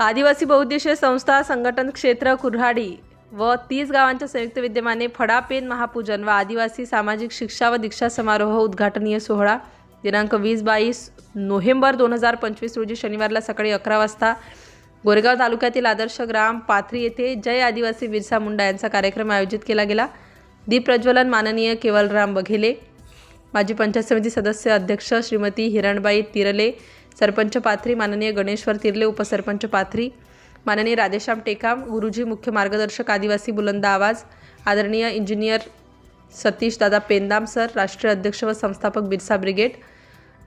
आदिवासी बहुउद्देशीय संस्था संघटन क्षेत्र कुऱ्हाडी व तीस गावांच्या संयुक्त विद्यमाने फडापेन महापूजन व आदिवासी सामाजिक शिक्षा व दीक्षा समारोह उद्घाटनीय सोहळा. दिनांक वीस बावीस नोव्हेंबर दोन हजार पंचवीस रोजी शनिवारला सकाळी अकरा वाजता गोरेगाव तालुक्यातील आदर्श ग्राम पाथरी येथे जय आदिवासी बिरसा मुंडा यांचा कार्यक्रम आयोजित केला गेला. दीप प्रज्वलन माननीय केवलराम बघेले माजी पंचायत समिती सदस्य अध्यक्ष श्रीमती हिरणबाई तिरले सरपंच पाथरी माननीय गणेश्वर तिरले उपसरपंच पाथरी माननीय राधेश्याम टेकाम गुरुजी मुख्य मार्गदर्शक आदिवासी बुलंद आवाज आदरणीय इंजिनियर सतीश दादा पेंदाम सर राष्ट्रीय अध्यक्ष व संस्थापक बिरसा ब्रिगेड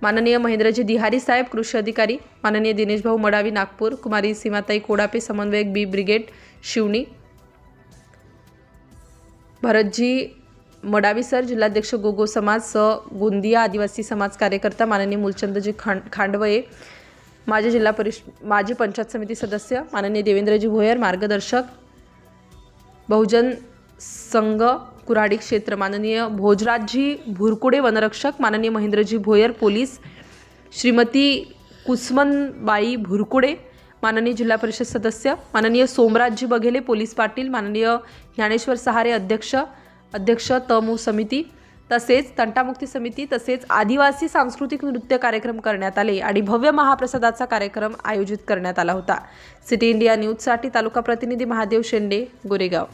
माननीय महेंद्रजी दिहारी साहेब कृषी अधिकारी माननीय दिनेशभाऊ मडावी नागपूर कुमारी सीमाताई कोडापे समन्वयक बी ब्रिगेड शिवणी भरतजी मडावीसर जिल्हाध्यक्ष गोगो समाज स गोंदिया आदिवासी समाज कार्यकर्ता माननीय मूलचंदजी खांड खांडवये माजी जिल्हा परिष माजी पंचायत समिती सदस्य माननीय देवेंद्रजी भोयर मार्गदर्शक बहुजन संघ कुऱ्हाडी क्षेत्र माननीय भोजराजजी भुरकुडे वनरक्षक माननीय महेंद्रजी भोयर पोलीस श्रीमती कुसमनबाई भुरकुडे माननीय जिल्हा परिषद सदस्य माननीय सोमराजजी बघेले पोलीस पाटील माननीय ज्ञानेश्वर सहारे अध्यक्ष अध्यक्ष तमू समिती तसेच तंटामुक्ती समिती तसेच आदिवासी सांस्कृतिक नृत्य कार्यक्रम करण्यात आले आणि भव्य महाप्रसादाचा कार्यक्रम आयोजित करण्यात आला होता. सिटी इंडिया न्यूजसाठी तालुका प्रतिनिधी महादेव शेंडे गोरेगाव.